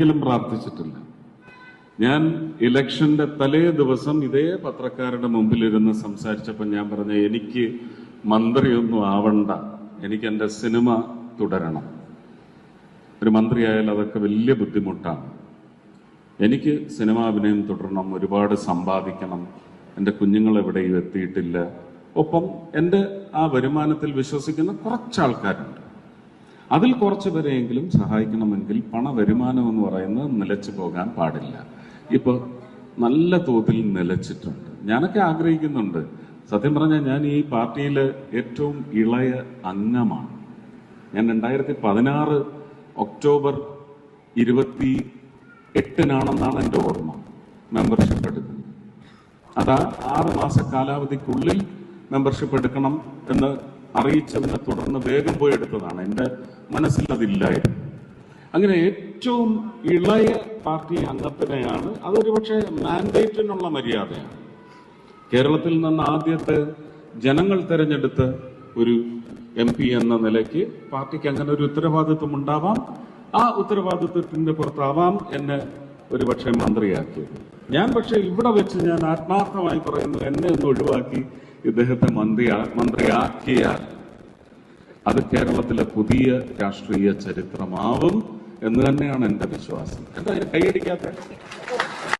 ഒരിക്കലും പ്രാർത്ഥിച്ചിട്ടില്ല. ഞാൻ ഇലക്ഷന്റെ തലേ ദിവസം ഇതേ പത്രക്കാരുടെ മുമ്പിലിരുന്ന് സംസാരിച്ചപ്പോൾ ഞാൻ പറഞ്ഞ എനിക്ക് മന്ത്രിയൊന്നും ആവണ്ട. എനിക്ക് എന്റെ സിനിമ തുടരണം. ഒരു മന്ത്രിയായാൽ അതൊക്കെ വലിയ ബുദ്ധിമുട്ടാണ്. എനിക്ക് സിനിമാ അഭിനയം തുടരണം. ഒരുപാട് സമ്പാദിക്കണം. എന്റെ കുഞ്ഞുങ്ങൾ എവിടെയും എത്തിയിട്ടില്ല. ഒപ്പം എന്റെ ആ വരുമാനത്തിൽ വിശ്വസിക്കുന്ന കുറച്ച് ആൾക്കാരുണ്ട്. അതിൽ കുറച്ച് പേരെയെങ്കിലും സഹായിക്കണമെങ്കിൽ പണവരുമാനം എന്ന് പറയുന്നത് നിലച്ചു പോകാൻ പാടില്ല. ഇപ്പോൾ നല്ല തോതിൽ നിലച്ചിട്ടുണ്ട്. ഞാനൊക്കെ ആഗ്രഹിക്കുന്നുണ്ട്. സത്യം പറഞ്ഞാൽ ഞാൻ ഈ പാർട്ടിയിലെ ഏറ്റവും ഇളയ അംഗമാണ്. ഞാൻ രണ്ടായിരത്തി പതിനാറ് ഒക്ടോബർ ഇരുപത്തി എട്ടിനാണെന്നാണ് എന്റെ ഓർമ്മ. മെമ്പർഷിപ്പ് എടുക്കുന്നത്. അതാ ആറ് മാസ കാലാവധിക്കുള്ളിൽ മെമ്പർഷിപ്പ് എടുക്കണം എന്ന് അറിയിച്ചതിനെ തുടർന്ന് വേഗം പോയി എടുത്തതാണ്. എന്റെ മനസ്സിൽ അതില്ലായിരുന്നു അങ്ങനെ ഏറ്റവും ഇളയ പാർട്ടി അംഗത്തിനെയാണ്. അതൊരു പക്ഷേ മാൻഡേറ്റിനുള്ള മര്യാദയാണ്. കേരളത്തിൽ നിന്ന് ആദ്യത്തെ ജനങ്ങൾ തിരഞ്ഞെടുത്ത ഒരു എം പി എന്ന നിലയ്ക്ക് പാർട്ടിക്ക് അങ്ങനെ ഒരു ഉത്തരവാദിത്വം ഉണ്ടാവാം. ആ ഉത്തരവാദിത്വത്തിന്റെ പുറത്താവാം എന്നെ ഒരുപക്ഷെ മന്ത്രിയാക്കിയത്. ഞാൻ പക്ഷെ ഇവിടെ വെച്ച് ഞാൻ ആത്മാർത്ഥമായി പറയുന്നു എന്നെ ഒന്ന് ഒഴിവാക്കി ഇദ്ദേഹത്തെ മന്ത്രി മന്ത്രിയാക്കിയാൽ അത് കേരളത്തിലെ പുതിയ രാഷ്ട്രീയ ചരിത്രമാവും എന്ന് തന്നെയാണ് എന്റെ വിശ്വാസം. എന്തായാലും കൈയടിക്കാത്ത